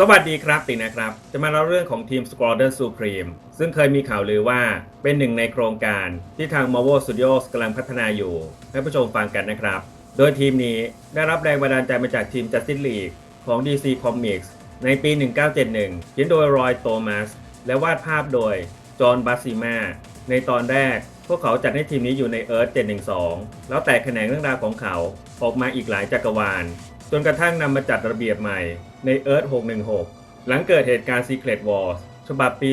สวัสดีครับตินะครับ จะมาเล่าเรื่องของทีม Squadron Supreme ซึ่งเคยมีข่าวลือว่าเป็นหนึ่งในโครงการที่ทาง Marvel Studios กำลังพัฒนาอยู่ ให้ผู้ชมฟังกันนะครับ โดยทีมนี้ได้รับแรงบันดาลใจมาจากทีม Justice League ของ DC Comics ในปี 1971 เขียนโดยรอยโ o มัสและวาดภาพโดยจอห์นบัสซิมาในตอนแรก พวกเขาจัดให้ทีมนี้อยู่ใน Earth 712 แล้วแตกแขนงเรื่องราวของเขาออกมาอีกหลายจักรวาล จนกระทั่งนำมาจัดระเบียบใหม่ ใน Earth 616 หลังเกิดเหตุการณ์ Secret Wars ฉบับปี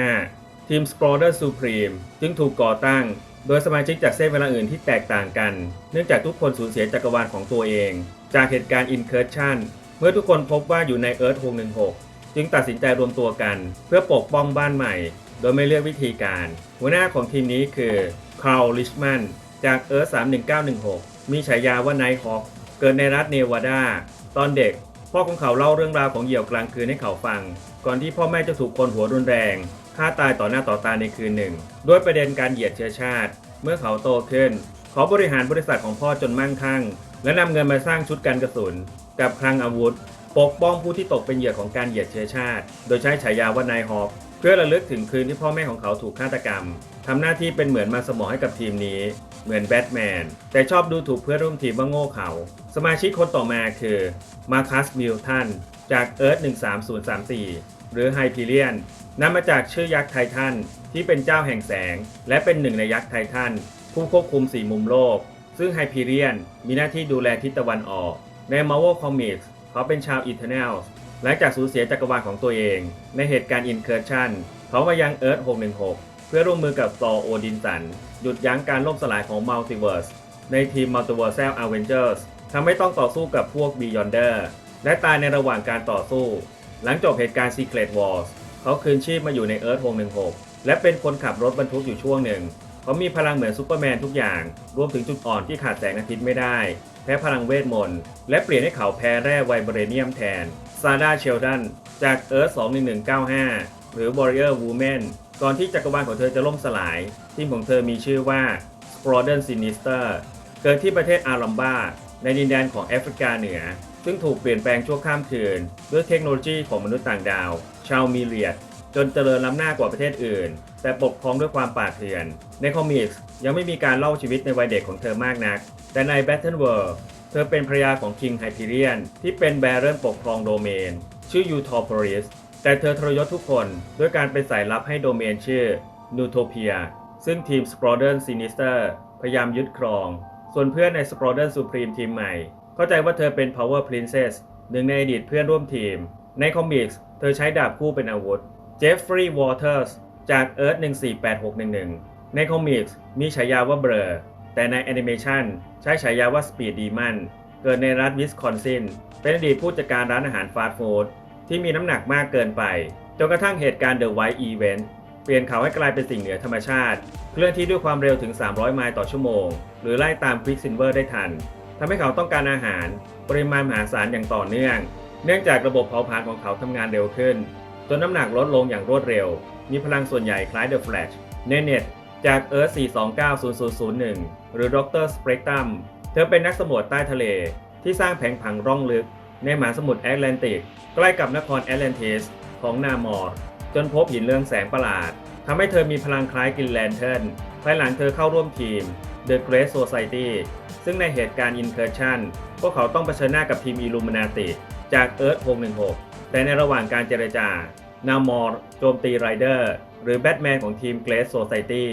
2015 ทีม Squadron Supreme จึงถูกก่อตั้ง โดยสมาชิกจากเส้นเวลาอื่นที่แตกต่างกัน เนื่องจากทุกคนสูญเสียจักรวาลของตัวเอง จากเหตุการณ์ Incursion เมื่อทุกคนพบว่าอยู่ใน Earth 616 จึงตัดสินใจรวมตัวกัน เพื่อปกป้องบ้านใหม่ โดยไม่เลือกวิธีการ หัวหน้าของทีมนี้คือคาร์ลลิชแมนจาก Earth 31916 มีฉายาว่าไนท์ฮอคเกิดในรัฐเนวาดา ตอนเด็ก พ่อของเขาเล่าเรื่องราวของเหยี่ยวกลางคืนให้เขาฟัง ก่อนที่พ่อแม่จะถูกคนหัวรุนแรงฆ่าตายต่อหน้าต่อตาในคืนหนึ่ง ด้วยประเด็นการเหยียดเชื้อชาติ เมื่อเขาโตขึ้น เขาบริหารบริษัทของพ่อจนมั่งคั่ง และนำเงินมาสร้างชุดกันกระสุน กับคลังอาวุธ ปกป้องผู้ที่ตกเป็นเหยื่อของการเหยียดเชื้อชาติ โดยใช้ฉายาว่านายฮอป เพื่อระลึกถึงคืนที่พ่อแม่ของเขาถูกฆาตกรรมทำหน้าที่เป็นเหมือนมาสมองให้กับทีมนี้ เหมือนแบทแมน แต่ชอบดูถูกเพื่อนร่วมทีมว่าโง่เขา สมาชิกคนต่อมาคือมาคัสมิลตันจากเอิร์ธ13034 หรือไฮพีเลียนนำมาจากชื่อยักษ์ไททันที่เป็นเจ้าแห่งแสง และเป็นหนึ่งในยักษ์ไททันผู้ควบคุมสี่มุมโลก ซึ่งไฮพีเลียนมีหน้าที่ดูแลทิศตะวันออก ใน Marvel Comics เขาเป็นชาว Eternals หลังจากสูญเสียจักรวาลของตัวเอง ในเหตุการณ์ Incursion เขามายัง Earth 616 เพื่อร่วมมือกับซอโอดินสัน หยุดยั้งการล่มสลายของ Multiverse ในทีม Multiversal Avengers ทำให้ต้องต่อสู้กับพวก Beyonder และตายในระหว่างการต่อสู้ หลังจบเหตุการณ์ Secret Wars เขาคืนชีพมาอยู่ใน Earth 616 และเป็นคนขับรถบรรทุกอยู่ช่วงหนึ่ง เขามีพลังเหมือนซูเปอร์แมนทุกอย่าง รวมถึงจุดอ่อนที่ขาดแสงอาทิตย์ไม่ได้ แพ้พลังเวทมนต์ และเปลี่ยนให้เขาแพ้แร่ไวเบรเนียมแทน ซาดาเชลดันจาก Earth 21195 หรือ Warrior Woman ก่อนที่จักรวาลของเธอจะล่มสลาย ทีมของเธอมีชื่อว่า Squadron Sinister เกิดที่ประเทศอารัมบาในดินแดนของแอฟริกาเหนือ ซึ่งถูกเปลี่ยนแปลงชั่วข้ามคืน ด้วยเทคโนโลยีของมนุษย์ต่างดาว ชาวมิเลียด จนเจริญล้ำหน้ากว่าประเทศอื่น แต่ปกครองด้วยความป่าเถื่อน ในคอมิกส์ยังไม่มีการเล่าชีวิตในวัยเด็กของเธอมากนัก แต่ใน Battle World เธอเป็นภรรยาของ King Hyperion ที่เป็นแบรเรนปกครองโดเมน ชื่อยูทอพอริสแต่เธอทรยศทุกคนด้วยการเป็นสายลับให้โดเมนชื่อ Nutopia ซึ่งทีม Squadron Sinister พยายามยึดครอง ส่วนเพื่อนใน Squadron Supreme ทีมใหม่ เข้าใจว่าเธอเป็น Power Princess หนึ่งในอดีตเพื่อนร่วมทีม ในคอมิกส์เธอใช้ดาบคู่เป็นอาวุธ Jeffrey Waters จาก Earth 148611 ในคอมิกส์มีฉายาว่าเบรอ แต่ในแอนิเมชันใช้ฉายาว่า Speed Demon เกิดในรัฐวิสคอนซิน เป็นอดีตผู้จัดการร้านอาหารฟาสต์ฟู้ดที่มีน้ำหนักมากเกินไป จนกระทั่งเหตุการณ์ The White Event เปลี่ยนเขาให้กลายเป็นสิ่งเหนือธรรมชาติ เคลื่อนที่ด้วยความเร็วถึง 300 ไมล์ต่อชั่วโมง หรือไล่ตามควิกซินเวอร์ได้ทันทำให้เขาต้องการอาหาร ปริมาณมหาศาลอย่างต่อเนื่อง เนื่องจากระบบเผาผลาญของเขาทำงานเร็วขึ้น จนน้ำหนักลดลงอย่างรวดเร็ว มีพลังส่วนใหญ่คล้าย The Flash เนเน็ต จาก Earth 4290001 หรือดรสเปกตัมเธอเป็นนักสำรวจใต้ทะเลที่สร้างแผงผังร่องลึก ในมหาสมุทรแอตแลนติก ใกล้กับนครแอตแลนติสของนามอร์จนพบหินเรืองแสงประหลาดทำให้เธอมีพลังคล้ายกินแลนเทิร์นภายหลังเธอเข้าร่วมทีม The Great Society ซึ่งในเหตุการณ์ Incursion พวกเขาต้องเผชิญหน้ากับทีม Illuminati จาก Earth 616 แต่ในระหว่างการเจรจานามอร์โจมตีไรเดอร์ รือแบทแมนของทีม Great Society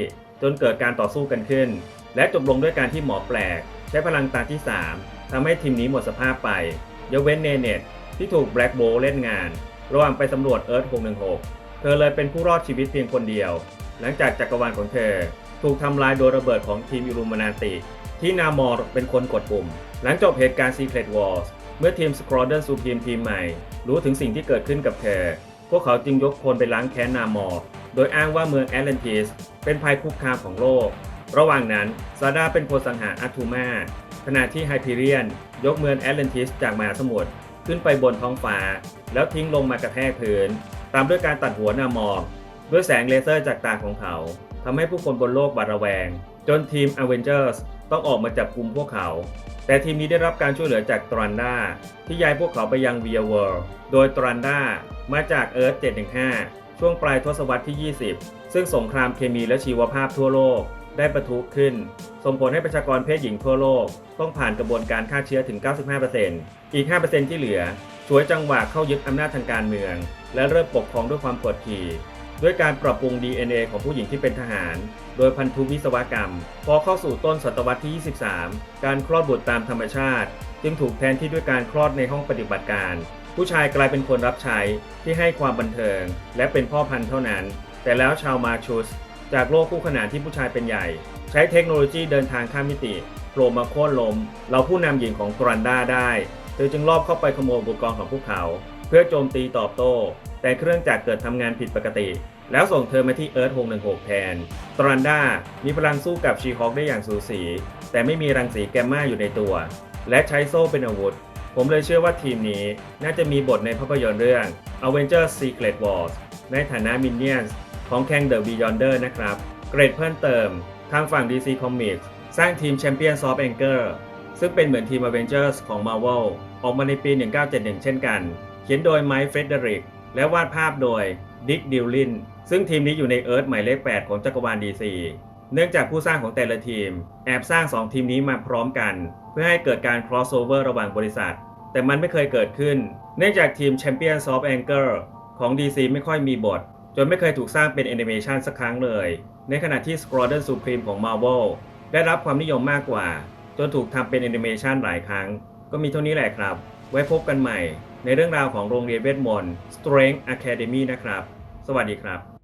จนเกิดการต่อสู้กันขึ้น และจบลงด้วยการที่หมอแปลก ใช้พลังตาที่ 3ทำให้ทีมนี้หมดสภาพไปยกเว้นเนเน็ตที่ถูกแบล็กโบเล่นงาน ระหว่างไปสำรวจ Earth 616 เธอเลยเป็นผู้รอดชีวิตเพียงคนเดียว หลังจากจักรวาลของเธอ ถูกทำลายโดยระเบิดของทีมอิลูมินาติ ที่นามอร์เป็นคนกดปุ่ม หลังจบเหตุการณ์ Secret Wars เมื่อทีม Squadron Supreme ทีมใหม่ รู้ถึงสิ่งที่เกิดขึ้นกับเธอ พวกเขาจึงยกพลไปล้างแค้นนามอร์ โดยอ้างว่าเมืองแอตแลนติสเป็นภัยคุกคามของโลก ระหว่างนั้นซาดาเป็นคนสังหารอาทูมาขณะที่ไฮพีเรียน ยกเมืองแอตแลนติสจากมหาสมุทรขึ้นไปบนท้องฟ้า แล้วทิ้งลงมากระแทกพื้น ตามด้วยการตัดหัวนามอร์ด้วยแสงเลเซอร์จากตาของเขาทำให้ผู้คนบนโลกหวาดระแวง จนทีม Avengers ต้องออกมาจับกลุ่มพวกเขา แต่ทีมนี้ได้รับการช่วยเหลือจากตรันดาที่ย้ายพวกเขาไปยังเวียเวิร์โดยตรันดามาจากเอิร์ธ715 ช่วงปลายทศวรรษที่ 20 ซึ่งสงครามเคมีและชีวภาพทั่วโลกได้ประทุขึ้น ส่งผลให้ประชากรเพศหญิงทั่วโลก ต้องผ่านกระบวนการฆ่าเชื้อถึง 95%อีก 5%ที่เหลือฉวยจังหวะเข้ายึดอำนาจทางการเมือง และเริ่มปกครองด้วยความกดขี่ด้วยการปรับปรุง DNA ของผู้หญิงที่เป็นทหาร โดยพันธุวิศวกรรม พอเข้าสู่ต้นศตวรรษที่ 23 การคลอดบุตรตามธรรมชาติ จึงถูกแทนที่ด้วยการคลอดในห้องปฏิบัติการ ผู้ชายกลายเป็นคนรับใช้ที่ให้ความบันเทิง และเป็นพ่อพันธุ์เท่านั้น แต่แล้วชาวมาชุส จากโลกคู่ขนานที่ผู้ชายเป็นใหญ่ ใช้เทคโนโลยีเดินทางข้ามมิติโผล่มาโค่นล้มเราผู้นำหญิงของกรันดาได้เธอจึงลอบเข้าไปขโมยอุปกรณ์ของพวกเขา เพื่อโจมตีตอบโต้ แต่เครื่องจักรเกิดทำงานผิดปกติ แล้วส่งเธอมาที่เอิร์ธ616 แทน ตรันด้ามีพลังสู้กับชีฮอคได้อย่างสูสี แต่ไม่มีรังสีแกมมาอยู่ในตัว และใช้โซ่เป็นอาวุธ ผมเลยเชื่อว่าทีมนี้น่าจะมีบทในภาพยนตร์เรื่อง Avengers Secret Wars ในฐานะมินเนี่ยนของแคงเดอะบียอนเดอร์นะครับ เกรดเพิ่มเติม ทางฝั่ง DC Comics สร้างทีม Champions of Anger ซึ่งเป็นเหมือนทีม Avengers ของ Marvel ออกมาในปี 1971 เช่นกัน เขียนโดยไมค์เฟรเดริกและวาดภาพโดยดิกดิลลินซึ่งทีมนี้อยู่ในเอิร์ธหมายเลข 8 ของจักรวาล DC เนื่องจากผู้สร้างของแต่ละทีม แอบสร้าง 2 ทีมนี้มาพร้อมกัน เพื่อให้เกิดการ crossover ระหว่างบริษัท แต่มันไม่เคยเกิดขึ้น เนื่องจากทีม Champions of Anger ของ DC ไม่ค่อยมีบท จนไม่เคยถูกสร้างเป็นแอนิเมชันสักครั้งเลย ในขณะที่ Squadron Supreme ของ Marvel ได้รับความนิยมมากกว่า จนถูกทำเป็นแอนิเมชันหลายครั้ง ก็มีเท่านี้แหละครับ ไว้พบกันใหม่ ในเรื่องราวของโรงเรียนเวทมนต์ Strength Academy นะครับ สวัสดีครับ